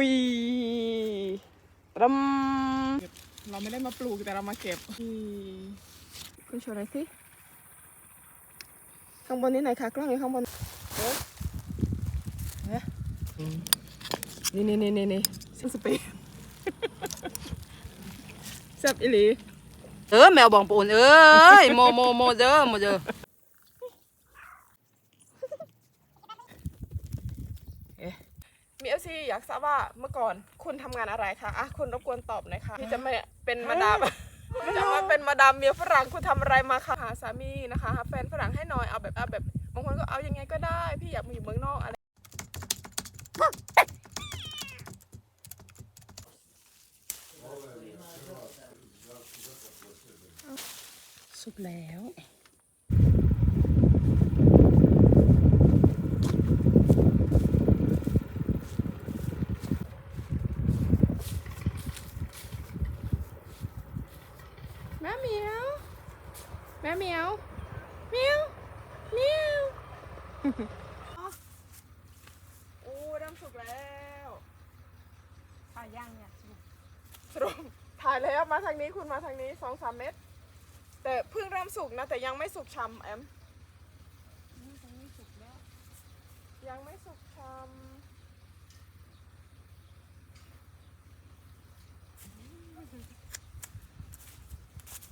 อุ้ยรำเราไม่ได้มาปลูกแต่เรามาเก็บอุ้ยคุณโชว์หน่อยสิ ข้างบนนี้ไหนอยคะกล้องอยู่ข้างบนเอ๊ะเอ๊ะนี่นี่นี่นี่นี่สเปนแซ่บอีหลี เออแมวบองปูนเอ้ยโมโมโมเด้อโมเด้อมีเอฟซีอยาก ทราบว่าเมื่อก่อนคุณทำงานอะไรคะอะคุณรบกวนตอบหน่อยค่ะที่จะมาเป็นมาดาม จะมาเป็นมาดามเมียฝรั่งคุณทำอะไรมาคะหาสามีนะคะหาแฟนฝรั่งให้หน่อยเอาแบบเอาแบบบางคนก็เอายังไงก็ได้ พี่อยากมาอยู่เมืองนอกอะไรสุกแล้ว แม่เหมียวแม่เหมียวเหมียวเหมียว โอ้เริ่มสุกแล้ว ปลาย่างเนี่ย สรุปถ่ายแล้วมาทางนี้คุณมาทางนี้สองสามเมตรแต่เพิ่งเริ่มสุกนะ แต่ยังไม่สุกชำแอมยังไม่สุกชำ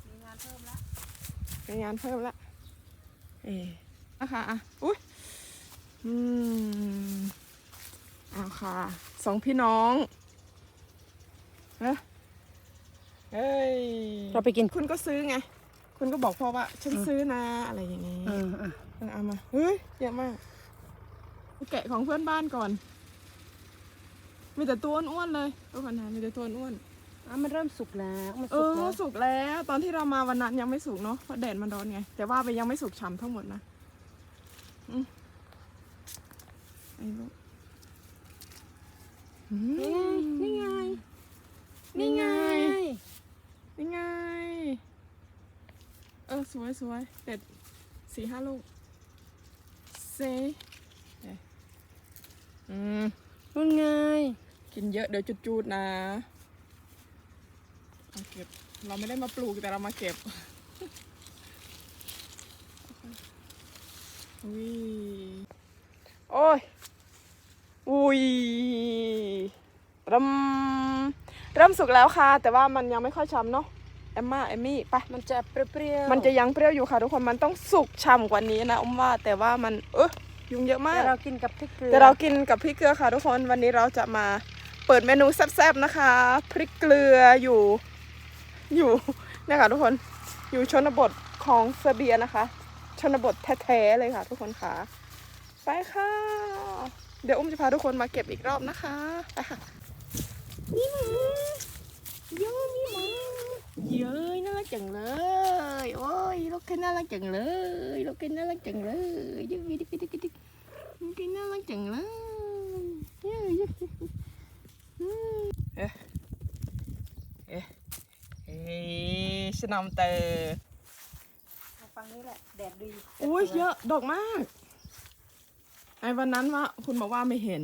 มีงานเพิ่มแล้วมีงานเพิ่มละเอ๊นะคะอะอุ้ยอืมเอาค่ะสองพี่น้องเฮ้ย เฮ้ยเราไปกินคุณก็ซื้อไง คุณก็บอกพ่อว่า ฉันซื้อนะอะไรอย่างนี้เออเออเออเอามาเฮ้ยเยอะมากแกะของเพื่อนบ้านก่อน มีแต่ตัวอ้วนๆเลยทุกคนนะมีแต่ตัวอ้วนอะมันเริ่มสุกแล้วมันเอสุกอแล้วสุกแล้ว ตอนที่เรามาวันนั้นยังไม่สุกเนาะเพราะแดดมันร้อนไง แต่ว่าไปยังไม่สุกฉ่ำทั้งหมดนะอืมไอ้ลูกอืมนี่ไงนี่ไง นี่ไง นี่ไง เออสวยสวยเด็ดสี่ห้าลูกเซเอ๊ะอืมนู่นไง กินเยอะเดี๋ยวจุดๆนะเอาเก็บ เราไม่ได้มาปลูกแต่เรามาเก็บอุ้ยโอ้ย อุ้ยเริ่มเริ่มสุกแล้วค่ะ แต่ว่ามันยังไม่ค่อยช้ำเนาะ แอมมาเอมมี่ไปมันจะเปรี้ยวๆมันจะยังเปรี้ยวอยู่ค่ะทุกคนมันต้องสุกฉ่ำกว่านี้นะอุ้มว่าแต่ว่ามันเออยุงเยอะมากแต่เรากินกับพริกเกลือแต่เรากินกับพริกเกลือค่ะทุกคนวันนี้เราจะมาเปิดเมนูแซ่บๆนะคะ พริกเกลืออยู่ อยู่เนี่ยค่ะทุกคนอยู่ชนบทของเซอร์เบียนะคะ ชนบทแท้ๆเลยค่ะ ทุกคนค่ะ ไปค่ะ เดี๋ยวอุ้มจะพาทุกคนมาเก็บอีกรอบนะคะไปค่ะนี่มาเยอะนี่มา เย้ยน่ารักจังเลย โอ้ยลูกแค่น่ารักจังเลยลูกแค่น่ารักจังเลยยึกยึกยึกยึกยึกมันกินน่ารักจังเลยเอ๊ะเอ๊ะเอ๊ะเอ๊ะชะนำเตอฟังนี้แหละแดดดีอุ้ยเยอะดอกมากไอ้วันนั้นว่าคุณบอกว่าไม่เห็น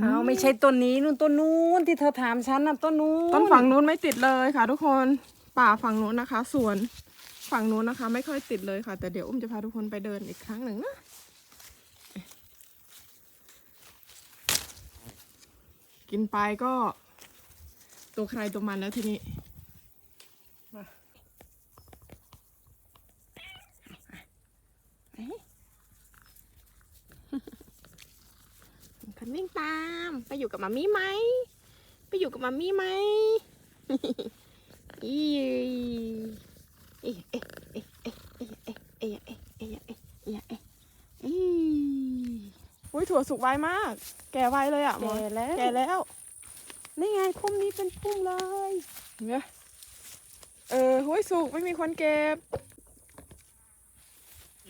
เอาไม่ใช่ต้นนี้นู่นต้นนู้นที่เธอถามฉันน่ะต้นนู้นต้นฝั่งนู้นไม่ติดเลยค่ะทุกคน ป่าฝั่งโน้นนะคะสวนฝั่งโน้นนะคะ ไม่ค่อยติดเลยค่ะ แต่เดี๋ยวอุ้มจะพาทุกคนไปเดินอีกครั้งหนึ่งนะกินไปก็ตัวใครตัวมันแล้วทีนี้มาคันวิ่งตาม ไปอยู่กับมามี่ไหม ไปอยู่กับมามี่ไหม อีเอ๊ะเอ๊ะเอ๊ะเอ๊ะเอ๊ะเอ๊ะเอ๊ะเอ๊ะเอ๊ะเอ๊ะเอ๊ะเอ๊ะอีอุ้ยถั่วสุกไวมาก แก่ไวเลยอะหมอแก่แล้วแก่แล้ว นี่ไงพุ่มนี้เป็นพุ่มเลยเห็นไหมเออหุ้ยสุกไม่มีคนเก็บ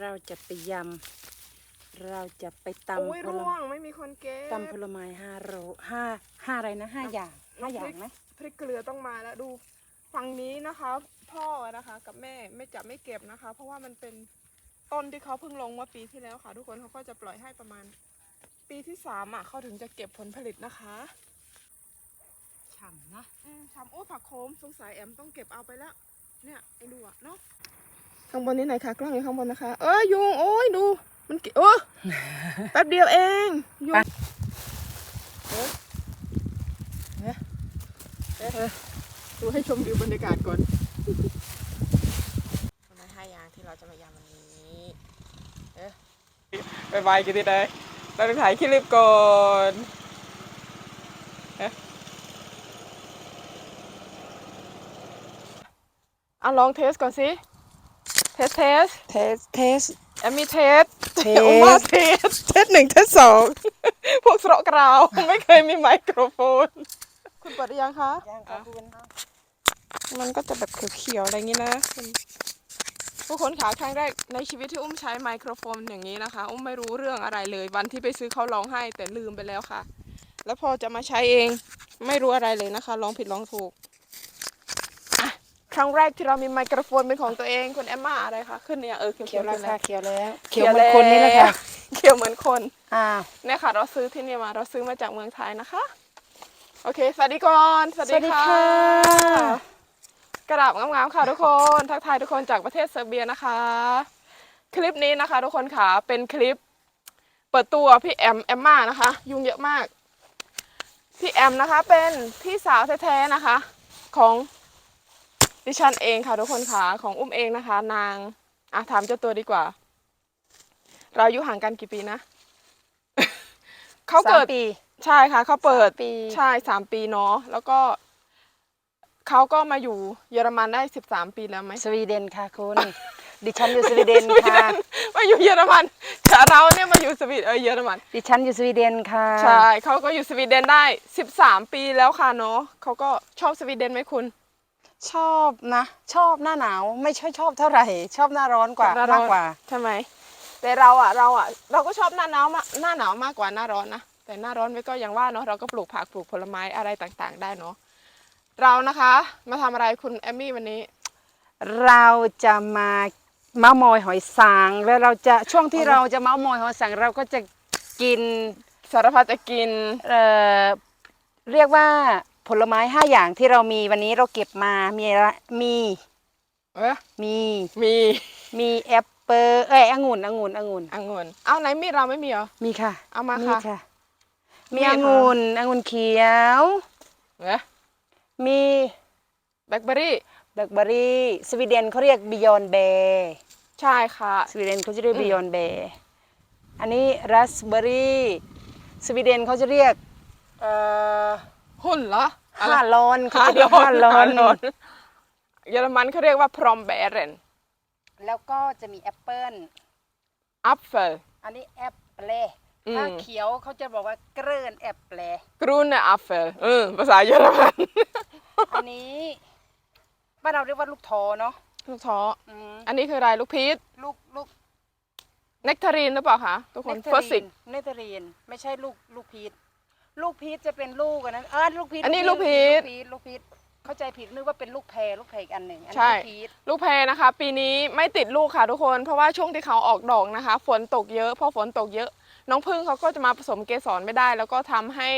เราจะไปยำ เราจะไปตำอุ้ยร่วงไม่มีคนเก็บตำผลไม้ห้าโรห้าห้าอะไรนะห้าอย่างห้าอย่างไหมพริกเกลือต้องมาแล้วดู ฝั่งนี้นะคะ พ่อนะคะกับแม่ไม่จะไม่เก็บนะคะ เพราะว่ามันเป็นต้นที่เขาเพิ่งลงเมื่อปีที่แล้วค่ะ ทุกคนเขาก็จะปล่อยให้ประมาณ ปีที่สามอะเขาถึงจะเก็บผลผลิตนะคะฉ่ำนะอืมทำโอ้ผักโขมสงสัยแอมต้องเก็บเอาไปแล้ว เนี่ยไอ้ดูอะเนาะข้างบนนี้ไหนคะกล้องอยู่ข้างบนนะคะ เอ้ยยุงโอ้ยดู มันกิโอ้แป๊บเดียวเองยุงเอ๊ะเอ๊ะเอ๊ะ ดูให้ชมวิวบรรยากาศก่อนทำไมห้าอย่างที่เราจะมายามวันนี้เอ๊ะบายบายกันทีใดเราจะถ่ายคลิปก่อนเอ๊ะอะลองเทสก่อนสิ เทสเทส เทส เทสแอมมีเทสเทสอุมาเทส เทสหนึ่งเทสสองพวกสระกราว ไม่เคยมีไมโครโฟน คุณเปิดหรือยังคะย่างค่ะคุณ มันก็จะแบบเขียวๆอะไรอย่างนี้นะคุณผู้คนขาครั้งแรกในชีวิตที่อุ้มใช้ไมโครโฟนอย่างนี้นะคะ อุ้มไม่รู้เรื่องอะไรเลย วันที่ไปซื้อเขาร้องให้แต่ลืมไปแล้วค่ะ แล้วพอจะมาใช้เองไม่รู้อะไรเลยนะคะลองผิดลองถูกอะครั้งแรกที่เรามีไมโครโฟนเป็นของตัวเองคุณแอมมาอะไรคะขึ้นเนี่ยเออเขีเขียยววๆแล้วขึ้นค่ะแล้วเขียวแล้วเขีเขียยววเหมือนคนนี่แหละค่ะเขียวเหมือนคนอ่าเนี่ยค่ะ เราซื้อที่นี่มาเราซื้อมาจากเมืองไทยนะคะ โอเคสวัสดีก่อนสวัสดีค่ะ กระดับงามๆค่ะทุกคน ทักทายทุกคนจากประเทศเซอร์เบียนะคะ คลิปนี้นะคะ ทุกคนค่ะเป็นคลิป เปิดตัวพี่แอมแอมมานะคะ ยุงเยอะมาก พี่แอมนะคะเป็นพี่สาวแท้ๆนะคะ ของดิฉันเองค่ะทุกคนค่ะของอุ้มเองนะคะ นางอะถามเจ้าตัวดีกว่า เราอายุห่างกันกี่ปีนะ เขาเกิด สามปี ใช่ค่ะเขาเปิดสามปี ใช่สามปีเนาะแล้วก็ เขาก็มาอยู่เยอรมันได้สิบสามปีแล้วไหมสวีเดนค่ะคุณ ดิฉันอยู่สวีเดนค่ะ มาอยู่เยอรมันแต่เราเนี่ยมาอยู่สวีเดนเออเยอรมัน ดิฉันอยู่สวีเดนค่ะใช่เขาก็อยู่สวีเดนได้สิบสามปีแล้วค่ะเนาะเขาก็ชอบสวีเดนไหมคุณ ชอบนะ ชอบหน้าหนาวไม่ใช่ชอบเท่าไหร่ ชอบหน้าร้อนกว่าหน้าร้มาอนกกว่า ใช่ไหมแต่เราอะเราอะเราก็ชอบหน้าหนาวมาหน้าหนาวมากกว่าหน้าร้อนนะแต่หน้าร้อนไม่ก็อย่างว่าเนาะเราก็ปลูกผักปลูกผลไม้อะไรต่างๆ ได้เนาะ เรานะคะมาทำอะไรคุณแอมมี่วันนี้ เราจะมาเมาส์มอยหอยสังแล้วเราจะช่วงที่เราจะเมาส์มอยหอยสังเราก็จะกินสารพัดจะกิน เอ่อเรียกว่าผลไม้ห้าอย่างที่เรามีวันนี้เราเก็บมามีอะไรมีเอ๊ะมีมีมีแอปเปิลเอ้ยองุ่นองุ่นองุ่นองุ่นเอาไหนมีดเราไม่มีเหรอ มีค่ะเอามามีค่ะ ค่ะ มีมีค่ะองุ่นองุ่นเขียว เอ๊ะ มีแบล็คเบอรี่แบล็คเบอรี่สวีเดนเขาเรียกบิยอนเบร์ใช่ค่ะ สวีเดนเขาจะเรียกอืมบิยอนเบร์อันนี้ราสเบอรี่สวีเดนเขาจะเรียกเอ่อหุ่นเหรออะไรห้าลอนเขาจะเรียกห้าลอนฮาลเยอรมันเขาเรียกว่าพรอมเบรนแล้วก็จะมีแอปเปิลอัพเฟลอันนี้แอปเปลอืม ถ้าเขียวเขาจะบอกว่าเกรนแอปเปลกรูนอัพเฟลเออภาษาเยอรมันอันนี้บ้านเราเรียกว่าลูกทอเนาะลูกท้ออืมอันนี้คืออะไรลูกพีชลูกลูกเนกทารีนหรือเปล่าคะทุกคนเนเฟอร์สิกเนเธอรีนไม่ใช่ลูกลูกพีชลูกพีชจะเป็นลูกอันนั้นเออลูกพีชอันนี้ลูกพีชลูกพีชลูกพีช เข้าใจผิดนึกว่าเป็นลูกแพรลูกแพรอีกอันหนึ่งอันใช่ นี้ลูกพีชลูกแพรนะคะ ปีนี้ไม่ติดลูกค่ะทุกคน เพราะว่าช่วงที่เขาออกดอกนะคะ ฝนตกเยอะพอฝนตกเยอะ น้องพึ่งเขาก็จะมาผสมเกสรไม่ได้ แล้วก็ทำให้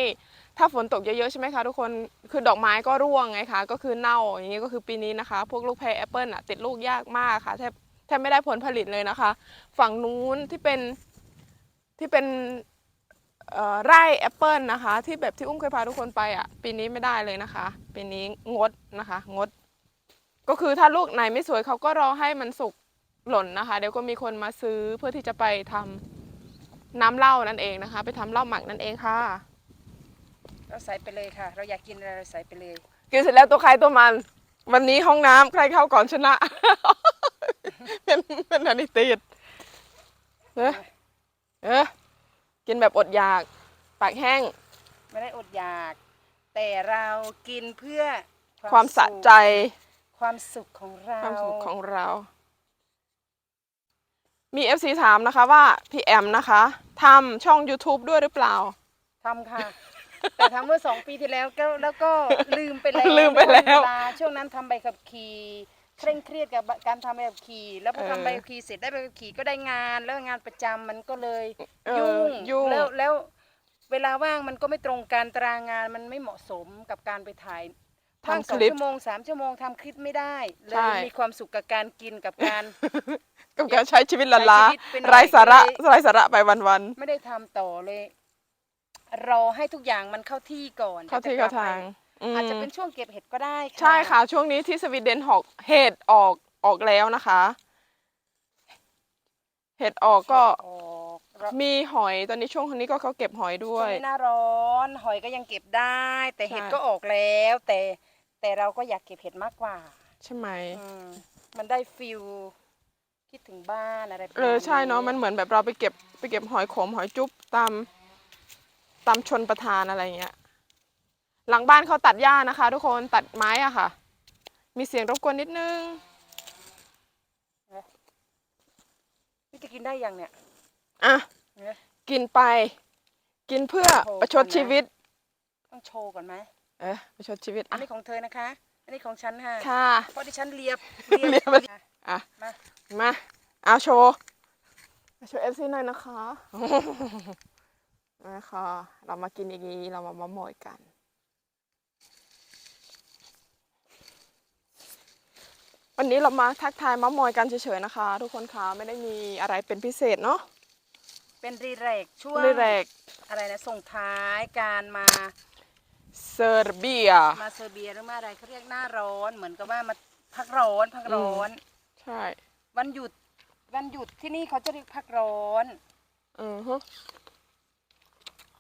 ถ้าฝนตกเยอะๆใช่ไหมคะทุกคนคือดอกไม้ก็ร่วงไงคะก็คือเน่าอย่างนี้ก็คือปีนี้นะคะ พวกลูกแพรแอปเปิลอะติดลูกยากมากค่ะแทบแทบไม่ได้ผลผลิตเลยนะคะ ฝั่งนู้นที่เป็นที่เป็นเอ่อ ไร่แอปเปิลนะคะ ที่แบบที่อุ้มเคยพาทุกคนไปอะ ปีนี้ไม่ได้เลยนะคะ ปีนี้งดนะคะ งด ก็คือถ้าลูกไหนไม่สวยเขาก็รอให้มันสุกหล่นนะคะ เดี๋ยวก็มีคนมาซื้อเพื่อที่จะไปทำน้ำเหล้านั่นเองนะคะ ไปทำเหล้าหมักนั่นเองค่ะ เราใส่ไปเลยค่ะ เราอยากกินอะไรเราใส่ไปเลย กินเสร็จแล้วตัวใครตัวมัน วันนี้ห้องน้ำใครเข้าก่อนชนะ เป็นเป็นอันนี้ติดเออเออ กินแบบอดอยาก ปากแห้ง ไม่ได้อดอยาก แต่เรากินเพื่อความสะสุขใจ ความสุขของเรา ความสุขของเรา มีเอฟซีถามนะคะว่าพี่แอมนะคะทำช่อง YouTube ด้วยหรือเปล่าทำค่ะ แต่ทำเมื่อสองปีที่แล้วก็แล้วก็ลืมไปแล้วลืมไปแล้วเาช่วงนั้นทำใบขับขี่ เคร่งเครียดกับการทำใบขับขี่ แล้วพอเออทำใบขับขี่เสร็จได้ใบขับขี่ก็ได้งาน แล้วงานประจำมันก็เลยเออยุ่งยุ่ง แล้วแล้วเวลาว่างมันก็ไม่ตรงกันตารางงานมันไม่เหมาะสมกับการไปถ่ายทำว่างสองคลิป ชั่วโมงสามชั่วโมงทำคลิปไม่ได้เลใช่ ยมีความสุขกับการกินกับการ กับการใช้ชีวิตละลาใช้ชีวิตไปหน่อยไร้สาระก็เลย ไร้สาระไปวัน ไม่ได้ทำต่อเลย รอให้ทุกอย่างมันเข้าที่ก่อนๆเข้าที่ดี๋เข้ายวจะกลับทางไป อืม อาจจะเป็นช่วงเก็บเห็ดก็ได้ค่ะใช่ค่ะ ช่วงนี้ที่สวีเดนหอกเห็ดออกออกแล้วนะคะ เห็ดออกก็ออกแล้วมีหอยตอนนี้ช่วงนี้ก็เขาเก็บหอยด้วช่วงยนี้หน้าร้อนหอยก็ยังเก็บได้ แต่เห็ดใช่ ก็ออกแล้ว แต่แต่เราก็อยากเก็บเห็ดมากกว่า ใช่ไหมอืมมันได้ฟิลคิดถึงบ้านอะไรประเอมาณอใช่เนาะมันเหมือนแบบเราไปเก็บไปเก็บหอยขมหอยจุ๊บตามตามชนประทานอะไรเงี้ย หลังบ้านเขาตัดหญ้านะคะ ทุกคนตัดไม้อะค่ะ มีเสียงรบกวนนิดนึงนี่จะกินได้ยังเนี่ย อะ เนี่ยกินไป กินเพื่อโอ้โห ประชดก่อนนะชีวิต ต้องโชว์ก่อนไหมเออประชดชีวิตอันอะนี้ของเธอนะคะ อันนี้ของฉันค่ะค่ะ เพราะที่ฉันเลียบเลียบไปอะ มา มา เอาโชว์โชว์เอฟซีหน่อยนะคะ นะคะ เรามากินอย่างนี้ เรามามาโมอยกัน วันนี้เรามาทักทายมามอยกันเฉยๆนะคะ ทุกคนคะไม่ได้มีอะไรเป็นพิเศษเนาะเป็นรีแรกช่วงเรื่แรกอะไรนะส่งท้ายการมาเซอร์เบียมาเซอร์เบียหรือมาอะไรเขาเรียกหน้าร้อนเหมือนกับว่ามาพักร้อนพักร้อน ใช่ วันหยุดวันหยุดที่นี่เขาจะเรียกพักร้อนอือฮึ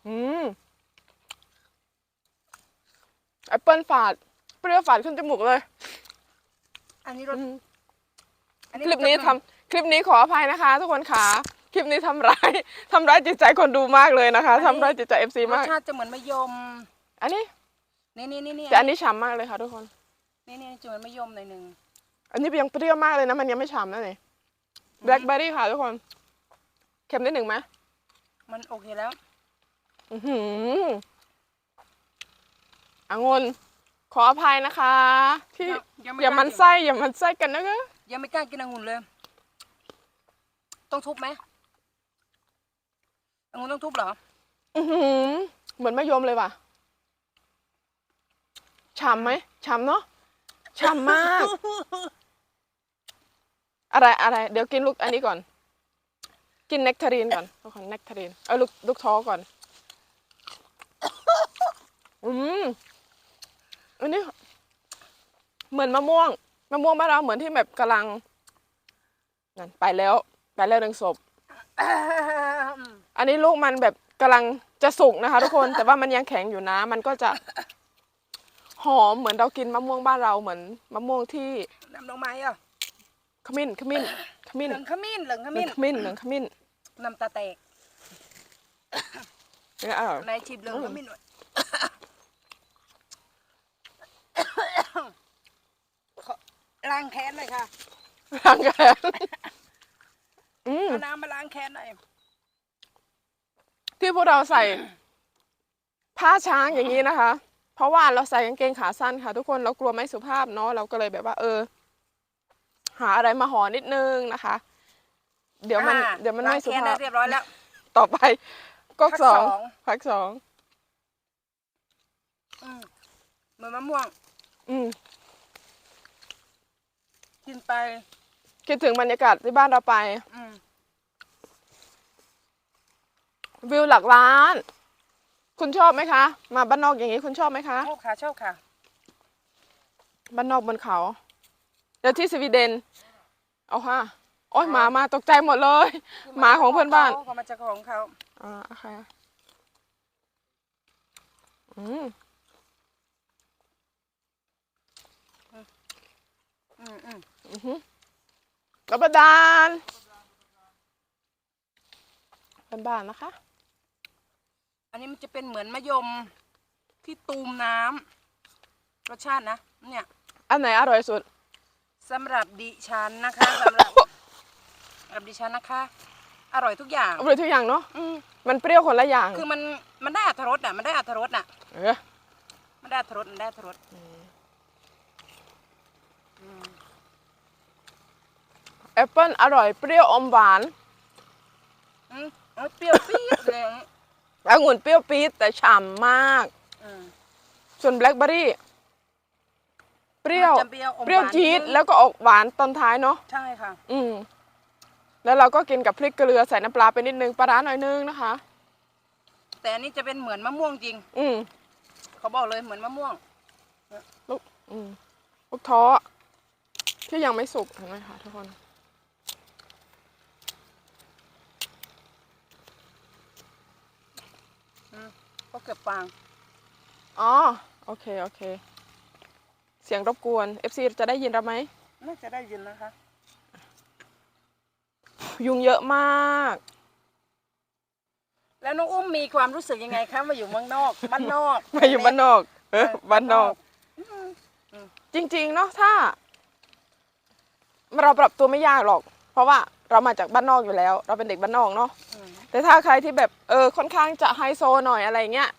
อืมแอปเปิลฝาด เปรี้ยวฝาดขึ้นจมูกเลย อันนี้รสอืมอัคลิปนี้ทำคลิปนี้ขออภัยนะคะ ทุกคนค่ะคลิปนี้ทำร้ายทำร้ายจิตใจคนดูมากเลยนะคะทำร้ายจิตใจเอฟซีรสมาก ชาติจะเหมือนมะยม อันนี้นี่นี่นี่นี่แต่อันนี้ฉ่ำมากเลยค่ะ ทุกคน นี่นี่จะเหมือนมะยมหน่อยหนึ่งอันนี้ยังเปรี้ยวมากเลยนะมันยังไม่ฉ่ำนะนี่แบล็คเบอร์รี่ค่ะทุกคนเค็มนิดหนึ่งไหมมันโอเคแล้ว อื้อหือองุ่น ขออภัยนะคะ ที่ยังไม่อย่ามันกล้ไส้อย่ามันไส้กันนะคะยังไม่กล้ากินองุ่นเลย ต้องทุบไหมองุ่นต้องทุบเหรอ อือหือ เหมือนมะยมเลยว่ะฉ่ำไหมฉ่ำเนาะฉ่ำมาก อะไรอะไร เดี๋ยวกินลูกอันนี้ก่อน กินเนกทารีนก่อนทุกคนเนกทารีนเอาลูกลูกท้อก่อน อืม อันนี้ เหมือนมะม่วงมะม่วงบ้านเราเหมือนที่แบบกำลังนั่นไปแล้ว ไปแล้วหนึ่งศพ อันนี้ลูกมันแบบกำลังจะสุกนะคะ ทุกคน แต่ว่ามันยังแข็งอยู่นะ มันก็จะหอมเหมือนเรากินมะม่วงบ้านเราเหมือนมะม่วงที่น้ำดอกไม้อะขมิ้นขมิ้นขมิ้นเหลืองขมิ้นเหลืองขเหลืมิ้อนงขมิ้นเหลืองขมิ้นน้ำตาแตกเนี่ยอร่อย นายชิบเหลืองขมิ้นหน่อยขอ ล้างแค้นหน่อยค่ะล้างแค้นอืมเอาน้ำมาล้างแค้นหน่อยที่พวกเราใส่ ผ้าช้างอย่างนี้นะคะ เพราะว่าเราใส่กางเกงขาสั้นค่ะ ทุกคนเรากลัวไม่สุภาพเนาะเราก็เลยแบบว่า เออ หาอะไรมาห่อนิดนึงนะคะ เดี๋ยวมัน อ่าเดี๋ยวมันล้างไม่สุแค้นภาได้พเรียบร้อยแล้ว ต่อไปก๊อกพักสองสองพักสอง อืมเหมือนมะม่วง อืมกินไป คิดถึงบรรยากาศที่บ้านเราไป อืมวิวหลักล้าน คุณชอบไหมคะ มาบ้านนอกอย่างนี้คุณชอบไหมคะ ชอบค่ะชอบค่ะ บ้านนอกบนเขาเดี๋ยวที่สวีเดน เอาค่ะ โอ้ยหมามาตกใจหมดเลย หมาของเพื่อนบ้านเขามาจากของเขา อ่าโอเคอืม อืมอืมอือหือรับประดานเป็นบ้านนะคะ อันนี้มันจะเป็นเหมือนมะยมที่ตูมน้ำรสชาตินะ เนี่ยอันไหนอร่อยสุด สำหรับดิฉันนะคะสำหรับสำหรับดิฉันนะคะ อร่อยทุกอย่างอร่อยทุกอย่างเนาะอืมมันเปรี้ยวคนละอย่างคือมันมันได้อัตรสอะมันได้อัตรสอะเออมันได้อัตรสมันได้อัตรสอืม แอปเปิ้ลอร่อยเปรี้ยวอมหวานอืมเอาเปรี้ยวปี๊ดเลยองุ่นเปรี้ยวปี๊ดแต่ฉ่ำมาก อืม ส่วนแบล็คเบอร์รี่ เปรี้ยว มันจะเปรี้ยวอมเปรี้ยวหวานจี๊ดนิดนึงแล้วก็ออกหวานตอนท้ายเนาะ ใช่ค่ะ อืม แล้วเราก็กินกับพริกเกลือใส่น้ำปลาไปนิดนึงปลาร้าหน่อยนึงนะคะ แต่อันนี้จะเป็นเหมือนมะม่วงจริง อืม เขาบอกเลยเหมือนมะม่วง ลูกอืมลูกท้อที่ยังไม่สุกเห็นไหมคะทุกคน ก็เกือบฟางอ๋อ โอเค โอเค เสียงรบกวน FC จะได้ยินเราไหม น่าจะได้ยินนะคะ ยุงเยอะมาก แล้วน้องอุ้มมีความรู้สึกยังไงคะมาอยู่เมืองนอกบ้านนอก มาอยู่บ้านนอก เออบ้านนอกอืมจริง ๆ เนาะถ้า เราปรับตัวไม่ยากหรอก เพราะว่าเรามาจากบ้านนอกอยู่แล้ว เราเป็นเด็กบ้านนอกเนาะ อืม แต่ถ้าใครที่แบบเออค่อนข้างจะไฮโซหน่อยอะไรเงี้ย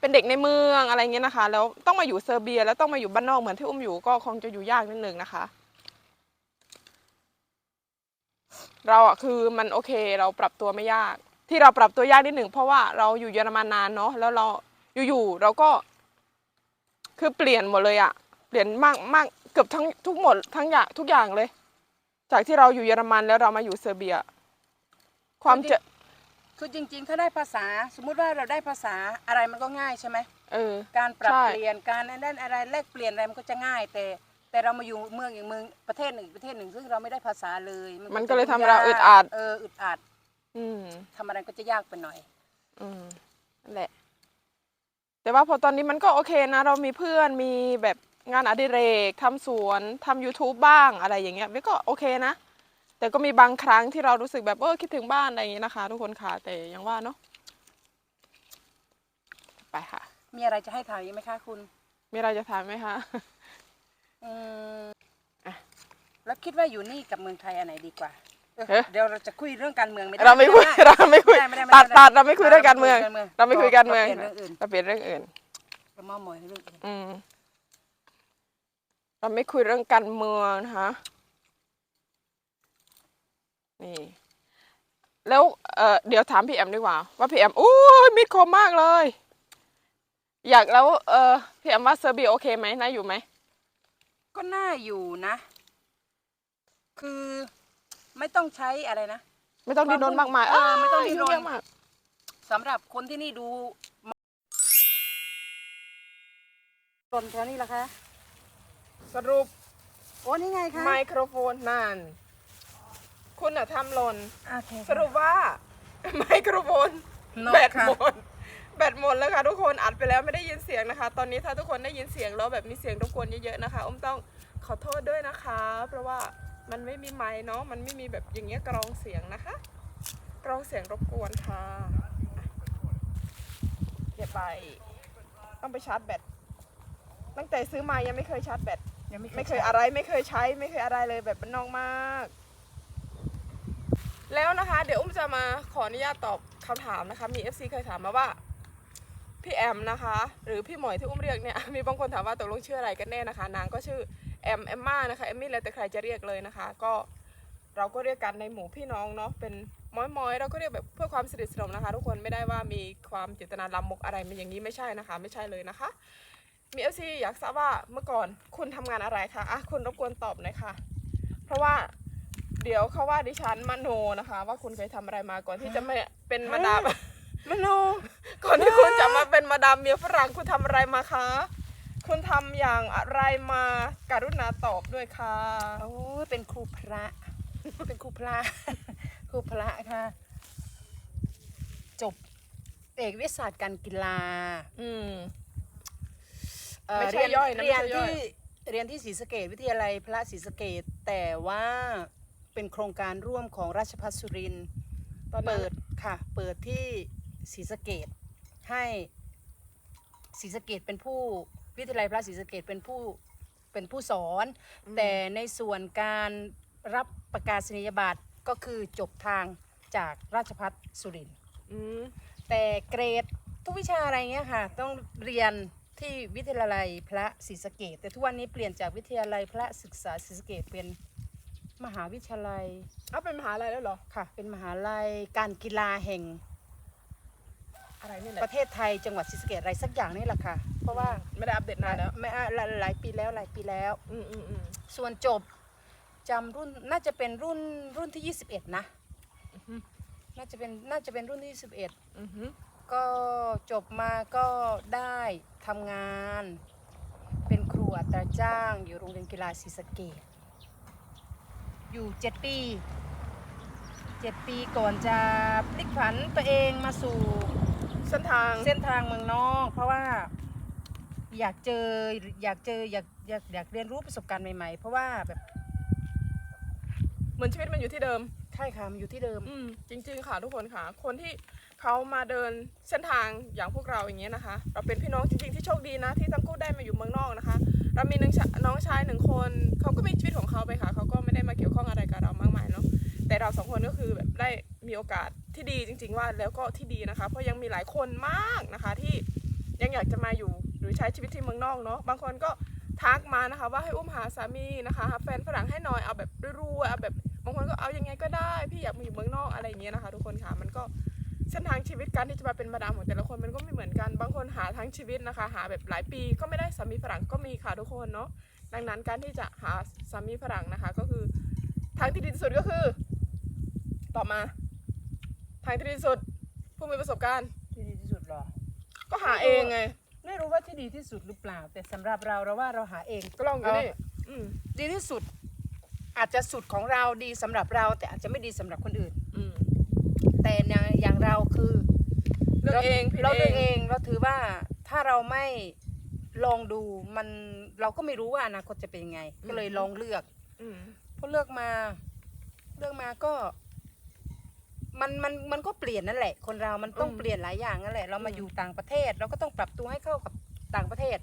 เป็นเด็กในเมืองอะไรเงี้ยนะคะ แล้วต้องมาอยู่เซอร์เบีย แล้วต้องมาอยู่บ้านนอกเหมือนที่อุ้มอยู่ก็คงจะอยู่ยากนิดนึงนะคะ เราอะคือมันโอเคเราปรับตัวไม่ยาก ที่เราปรับตัวยากนิดหนึ่งเพราะว่าเราอยู่เยอรมันนานเนาะแล้วเราอยู่ๆเราก็ คือเปลี่ยนหมดเลยอะเปลี่ยนมากมากเกือบทั้งทุกหมดทั้งอย่างทุกอย่างเลย จากที่เราอยู่เยอรมันแล้วเรามาอยู่เซอร์เบีย ความเจ คือจริงๆ ถ้าได้ภาษาสมมุติว่าเราได้ภาษาอะไรมันก็ง่ายใช่ไหมเออ การปรับใช่ เปลี่ยนการนั่นอะไรแลกเปลี่ยนอะไรมันก็จะง่าย แต่ แต่เรามาอยู่เมืองอย่างเมืองประเทศหนึ่งอีกประเทศหนึ่งซึ่งเราไม่ได้ภาษาเลยมันก็จะเลยทำเราอึดอัด เอออึดอัดอืมทำอะไรก็จะยากไปหน่อย อืมนั่นแหละ แต่ว่าพอตอนนี้มันก็โอเคนะ เรามีเพื่อนมีแบบงานอดิเรกทำสวนทำ YouTube บ้างอะไรอย่างเงี้ยมันก็โอเคนะ แต่ก็มีบางครั้งที่เรารู้สึกแบบเออคิดถึงบ้านอะไรอย่างเงี้ยนะคะ ทุกคนค่ะแต่อยังว่าเนาะไปค่ะ มีอะไรจะให้ถามอีกไหมคะคุณ มีอะไรจะถามไหมคะอืมอะ แล้วคิดว่าอยู่นี่กับเมืองไทยอันไหนดีกว่าเออเอ๊ะ เดี๋ยวเราจะคุยเรื่องการเมืองไม่ได้เราไม่คุยด้เราไม่คุยไม่ได้ไม่ตัดไไตัดเราไม่คุยเรื่องการเมืองเราเราไม่คุยการเมืองเปลี่ยนเรื่องอื่นเราเปลี่ยนเรื่องอื่น เราเมามอยเรื่องอื่นอืม เราไม่คุยเรื่องการเมืองนะคะ นี่ แล้วเออเดี๋ยวถามพี่แอมดีกว่า ว่าพี่แอมอู้ยมิดคมมากเลย อยากแล้ว เออพี่แอมว่าเซอร์เบียโอเคไหมน่าอยู่ไหมก็น่าอยู่นะ คือไม่ต้องใช้อะไรนะ ไม่ต้องดิ้นรนมากมายเออไม่ต้องดิ้นรนเยอะมากสำหรับคนที่นี่ดูตนแค่นี้ละคะ สรุปโอ้นี่ไงคะ ไมโครโฟนนั่น คุณอะทำหล่นโอเคสรุปว่า ไมโครโฟนนกแบตค่ะหมดแบตหมดแล้วค่ะทุกคนอัดไปแล้วไม่ได้ยินเสียงนะคะ ตอนนี้ถ้าทุกคนได้ยินเสียงแล้วแบบมีเสียงรบกวนเยอะๆนะคะอุ้มต้องขอโทษด้วยนะคะ เพราะว่ามันไม่มีไมค์เนาะมันไม่มีแบบอย่างเงี้ยกรองเสียงนะคะ กรองเสียงรบกวนค่ะเดี๋ยวไป ต้องไปชาร์จแบตตั้งแต่ซื้อมายังไม่เคยชาร์จแบตยังไม่ไม่เคยใช้อะไรไม่เคยใช้ไม่เคยอะไรเลยแบบมันนอกมาก แล้วนะคะ เดี๋ยวอุ้มจะมาขออนุญาตตอบคำถามนะคะ มี FC เคยถามมาว่าพี่แอมนะคะ หรือพี่หมวยที่อุ้มเรียกเนี่ยมีบางคนถามว่าตกลงชื่ออะไรกันแน่นะคะ นางก็ชื่อแอมแอมมานะคะแอมมี่แล้วแต่ใครจะเรียกเลยนะคะ ก็เราก็เรียกกันในหมู่พี่น้องเนาะเป็นม้อยมอยๆเราก็เรียกแบบเพื่อความสนิทสนมนะคะ ทุกคนไม่ได้ว่ามีความเจตนาลามกอะไรมันอย่างนี้ไม่ใช่นะคะ ไม่ใช่เลยนะคะ มีเอฟซีอยากทราบว่าเมื่อก่อนคุณทำงานอะไรคะอะคุณรบกวนตอบหน่อยค่ะ เพราะว่า เดี๋ยวเขาว่าดิฉันมโนนะคะ ว่าคุณเคยทำอะไรมาก่อนที่จะไม่เป็นมาดาม มโน ก่อนที่คุณจะมาเป็นมาดามเมียฝรั่งคุณทำอะไรมาคะ คุณทำอย่างอะไรมาการุณาตอบด้วยค่ะ โอ้ยเป็นครูพระ เป็นครูพระ ครูพระค่ะ จบเอกวิทยาศาสตร์การกีฬาอืม เอ่อไม่ใช่เรีนย่อยนะเรียนไม่ใช่ย่อย ที่เรียนที่ศรีสะเกดวิทยาลัยพระศรีสะเกดแต่ว่า เป็นโครงการร่วมของราชภัฏสุรินทร์ตอนนั้น เปิดค่ะ เปิดที่ศรีสะเกดให้ศรีสะเกดเป็นผู้วิทยาลัยพระศรีสะเกดเป็นผู้เป็นผู้สอนแต่ในส่วนการรับประกาศนียบัตรก็คือจบทางจากราชภัฏสุรินทร์ อืมแต่เกรดทุกวิชาอะไรเงี้ยค่ะ ต้องเรียนที่วิทยาลัยพระศรีสะเกดแต่ทุกวันนี้เปลี่ยนจากวิทยาลัยพระศึกษาศรีสะเกดเป็น มหาวิทยาลัยเอาเป็นมหาลัยแล้วเหรอ ค่ะ เป็นมหาลัยการกีฬาแห่ง อะไรนี่แหปละระเทศไทยจังหวัดศรีสะเกษอะไรสักอย่างนี่แหละค่ะ เพราะว่าไม่ได้อัปเดตนานแล้ว ไม่อะหลายหลายปีแล้วหลายปีแล้ว อืมอืมอืมส่วนจบจำรุ่นน่าจะเป็นรุ่นรุ่นที่ 21 นะอือฮึน่าจะเป็นน่าจะเป็นรุ่นที่ อือฮึ21 ก็จบมาก็ได้ทำงาน เป็นครูอัตราจ้างอยู่โรงเรียนกีฬาศรีสะเกษ อยู่7ปี7ปีก่อนจะพลิกผันตัวเองมาสู่เส้นทางเส้นทางเมืองนอก เพราะว่าอยากเจออยากเจออยากอยากอยากเรียนรู้ประสบการณ์ใหม่ๆ เพราะว่าแบบเหมือนชีวิตมันอยู่ที่เดิม ใช่ค่ะมันอยู่ที่เดิม อืมจริง ๆ ค่ะทุกคนค่ะ คนที่เขามาเดินเส้นทางอย่างพวกเราอย่างเงี้ยนะคะ เราเป็นพี่น้องจริง ๆ ที่โชคดีนะ ที่ทั้งคู่ได้มาอยู่เมืองนอกนะคะ เรามีหนึ่งชะน้องชายหนึ่งคนเขาก็มีชีวิตของเขาไปค่ะเขาก็ไม่ได้มาเกี่ยว เนาะแต่เราสองคนก็คือแบบได้มีโอกาสที่ดีจริง ๆ ว่าแล้วก็ที่ดีนะคะ เพราะยังมีหลายคนมากนะคะที่ยังอยากจะมาอยู่หรือใช้ชีวิตที่เมืองนอกเนาะบางคนก็ทักมานะคะ ว่าให้อุ้มหาสามีนะคะหาแฟนฝรั่งให้หน่อยเอาแบบรวยๆเอาแบบบางคนก็เอายังไงก็ได้ พี่อยากมาอยู่เมืองนอกอะไรอย่างเงี้ยนะคะ ทุกคนค่ะมันก็เส้นทางชีวิตการที่จะมาเป็นมาดามของแต่ละคนมันก็ไม่เหมือนกันบางคนหาทั้งชีวิตนะคะ หาแบบหลายปีก็ไม่ได้สามีฝรั่งก็มีค่ะทุกคนเนาะดังนั้นการที่จะหาสามีฝรั่งนะคะ ก็คือทางที่ดีที่สุดก็คือ ต่อมา ทางที่ดีที่สุด ผู้มีประสบการณ์ ที่ดีที่สุดหรอ ก็หาเองไง ไม่รู้ว่าที่ดีที่สุดหรือเปล่า แต่สำหรับเราเราว่าเราหาเองก็ลองอยู่นี่อืมดีที่สุด อาจจะสุดของเราดีสำหรับเรา แต่อาจจะไม่ดีสำหรับคนอื่น อืมแต่อย่างอย่างเราคือเลือกเองผิดเราเอเลือกงเอง เราถือว่าถ้าเราไม่ลองดูมันเราก็ไม่รู้ว่าอนาคตจะเป็นยังไง ก็เลยลองเลือก อืม พอเลือกมา เลือกมาก็ มันมันมันก็เปลี่ยนนั่นแหละ คนเรามันต้องอืมเปลี่ยนหลายอย่างนั่นแหละ เรามาอืมอยู่ต่างประเทศ เราก็ต้องปรับตัวให้เข้ากับต่างประเทศ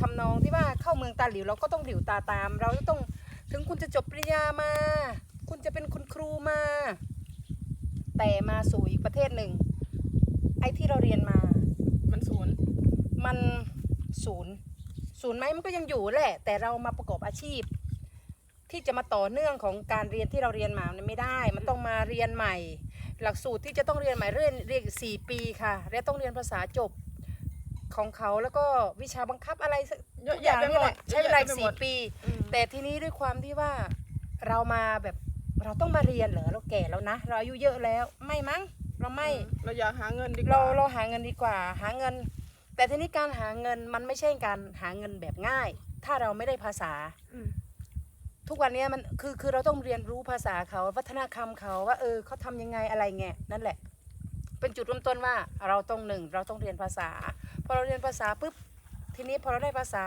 ทำนองที่ว่าเข้าเมืองตาหลิวเราก็ต้องหลิวตาตาม เราจะต้องถึงคุณจะจบปริญญามา คุณจะเป็นคุณครูมา แต่มาสู่อีกประเทศหนึ่ง ไอ้ที่เราเรียนมา มันศูนย์มันศูนย์ศูนย์ไหมมันก็ยังอยู่แหละ แต่เรามาประกอบอาชีพ ที่จะมาต่อเนื่องของการเรียนที่เราเรียนมามันไม่ได้ มันต้องมาเรียนใหม่ หลักสูตรที่จะต้องเรียนใหม่เรียนเรียนสี่ปีค่ะ และต้องเรียนภาษาจบของเขาแล้วก็วิชาบังคับอะไรสักเยอะทุกอย่างแยะไปนี่หมแหดละใช้เวลาเยอะแยะไปหมสี่ดปีอืมแต่ทีนี้ด้วยความที่ว่าเรามาแบบเราต้องมาเรียนเหรอเราแก่แล้วนะ เราอายุเยอะแล้วไม่มั้งเราไม่เราอยากหาเงินดีกว่าเราเราหาเงินดีกว่า หาเงิน แต่ทีนี้การหาเงินมันไม่ใช่การหาเงินแบบง่าย ถ้าเราไม่ได้ภาษาอืม ทุกวันนี้มันคือคือเราต้องเรียนรู้ภาษาเขาวัฒนธรรมเขาว่าเออเขาทำยังไงอะไรเงี้ยนั่นแหละ เป็นจุดเริ่มต้นว่าเราต้องหนึ่งเราต้องเรียนภาษาพอเราเรียนภาษาปุ๊บทีนี้พอเราได้ภาษา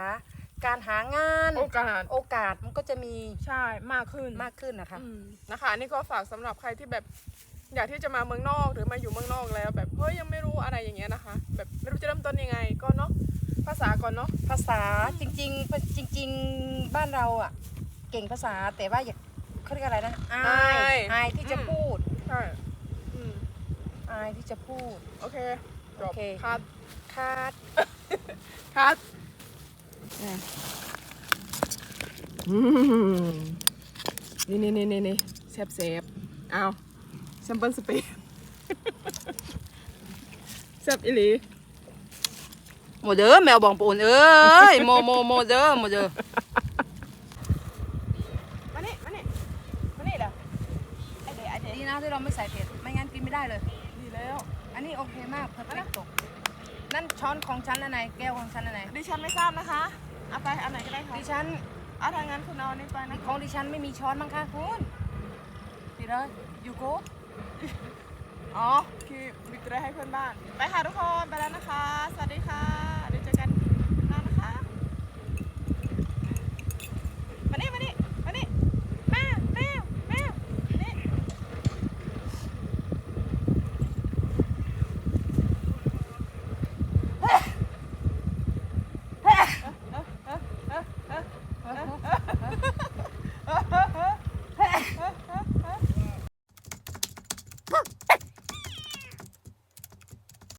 การหางานโอกาสโอกาสมันก็จะมีใช่มากขึ้นมากขึ้นนะคะอืมนะคะนี่ก็ฝากสำหรับใครที่แบบอยากที่จะมาเมืองนอกหรือมาอยู่เมืองนอกแล้วแบบเฮ้ยยังไม่รู้อะไรอย่างเงี้ยนะคะ แบบไม่รู้จะเริ่มต้นยังไงก็เนาะภาษาก่อนเนาะภาษาจริงๆจริง ๆ บ้านเราอะ เก่งภาษาแต่ว่าอยากเขาเรียกอะไรนะอายอายที่จะพูดใช่อืมอายที่จะพูด โอเคจโอบเค คัดคาดคัดอืมนี่นี่นี่นี่นี่เซฟเซฟเอาแซมเปิลสเปรย์แซฟอีหลีโมเดอแมวบองปูนเอ้ยโมโมโมเดอโมเดอ มานี่มานี่มานี่เด้อไอเดไอเด ดีนะที่เราไม่ใส่เผ็ด ไม่งั้นกินไม่ได้เลย ดีแล้ว อันนี้โอเคมากเพอร์เฟกตกนั่นช้อนของฉันอันไหนแก้วของฉันอันไหนดิฉันไม่ทราบนะคะ เอาไปอันไหนก็ได้ค่ะดิฉันเอาทางนั้นคุณเอาอันนี้ไปนะของดิฉันไม่มีช้อนมั้งคะคุณดีเลยยูโกอ๋อคือวิกเตอร์ให้เพื่อนบ้าน ไปค่ะทุกคน ไปแล้วนะคะ สวัสดีค่ะ